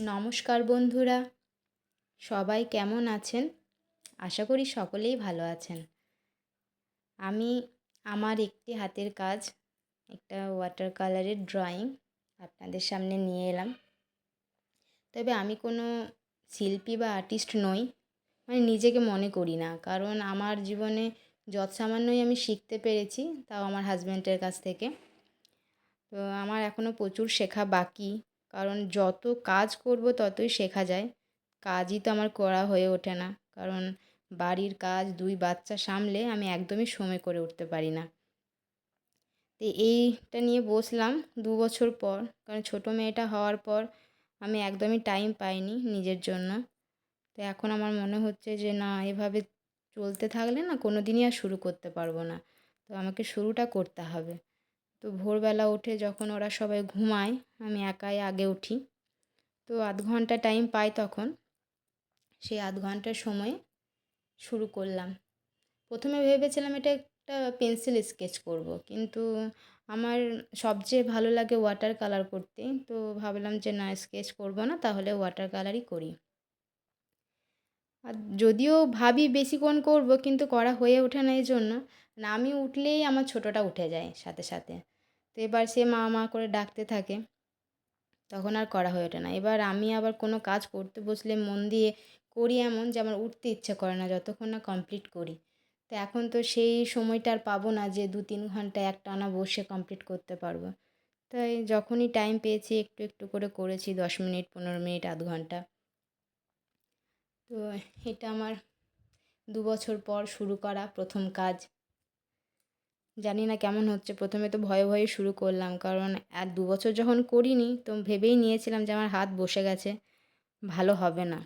নমস্কার বন্ধুরা। সবাই কেমন আছেন? আশা করি সকলেই ভালো আছেন। আমি আমার একটি হাতের কাজ, একটা ওয়াটার কালারের ড্রয়িং আপনাদের সামনে নিয়ে এলাম। তবে আমি কোনো শিল্পী বা আর্টিস্ট নই মানে নিজেকে মনে করি না। কারণ আমার জীবনে যৎ সামান্যই আমি শিখতে পেরেছি, তাও আমার হাজব্যান্ডের কাছ থেকে। তো আমার এখনও প্রচুর শেখা বাকি। কারণ যত কাজ করব ততই শেখা যায়। কাজই তো আমার করা হয়ে ওঠে না। কারণ বাড়ির কাজ, দুই বাচ্চা সামলে আমি একদমই সময় করে উঠতে পারি না। তো এইটা নিয়ে বসলাম দু বছর পর। কারণ ছোটো মেয়েটা হওয়ার পর আমি একদমই টাইম পাইনি নিজের জন্য। তো এখন আমার মনে হচ্ছে যে, না, এভাবে চলতে থাকলে না কোনো দিনই আর শুরু করতে পারব না। তো আমাকে শুরুটা করতে হবে। তো ভোরবেলা উঠে যখন ওরা সবাই ঘুমায়, আমি একাই আগে উঠি। তো আধ ঘণ্টা টাইম পাই তখন। সেই আধ ঘণ্টার সময়ে শুরু করলাম। প্রথমে ভেবেছিলাম এটা একটা পেন্সিল স্কেচ করব, কিন্তু আমার সবচেয়ে ভালো লাগে ওয়াটার কালার করতে। তো ভাবলাম যে না স্কেচ করব না, তাহলে ওয়াটার কালারই করি। আর যদিও ভাবি বেশিক্ষণ করব, কিন্তু করা হয়ে ওঠে না এই জন্য না, আমি উঠলেই আমার ছোটোটা উঠে যায় সাথে সাথে। তো এবার সে মা মা করে ডাকতে থাকে। তখন আর করা হয়ে ওঠে না। এবার আমি আবার কোনো কাজ করতে বসলে মন দিয়ে করি এমন যে আমার উঠতে ইচ্ছে করে না, যতক্ষণ না কমপ্লিট করি। তো এখন তো সেই সময়টা আর পাবো না যে দু, তিন ঘণ্টা একটানা বসে কমপ্লিট করতে পারব। তাই যখনই টাইম পেয়েছি একটু একটু করে করেছি, দশ মিনিট, পনেরো মিনিট, আধ ঘণ্টা। তো এটা আমার দু বছর পর শুরু করা প্রথম কাজ। জানি না কেমন হচ্ছে। প্রথমে তো ভয়ে ভয়ে শুরু করলাম, কারণ এক দু বছর যখন করিনি, তো ভেবেই নিয়েছিলাম যে আমার হাত বসে গেছে, ভালো হবে না।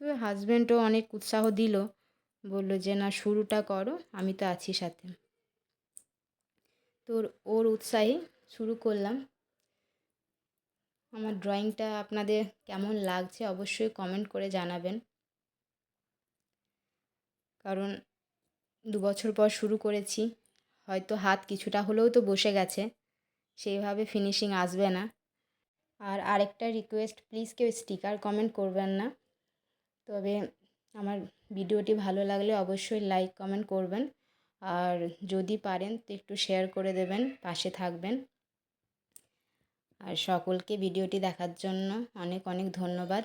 তো হাজব্যান্ডও অনেক উৎসাহ দিল, বলল যে, না, শুরুটা করো, আমি তো আছি সাথে। তোর, ওর উৎসাহে শুরু করলাম। আমার ড্রয়িংটা আপনাদের কেমন লাগছে অবশ্যই কমেন্ট করে জানাবেন। কারণ দু বছর পর শুরু করেছি। হয়তো হাত কিছুটা হলেও তো বসে গেছে। সেইভাবে ফিনিশিং আসবে না। আর আরেকটা রিকোয়েস্ট প্লিজ কেউ স্টিকার কমেন্ট করবেন না। তবে আমার ভিডিওটি ভালো লাগলে অবশ্যই লাইক কমেন্ট করবেন। আর যদি পারেন তো একটু শেয়ার করে দেবেন, পাশে থাকবেন। আর সকলকে ভিডিওটি দেখার জন্য অনেক অনেক ধন্যবাদ।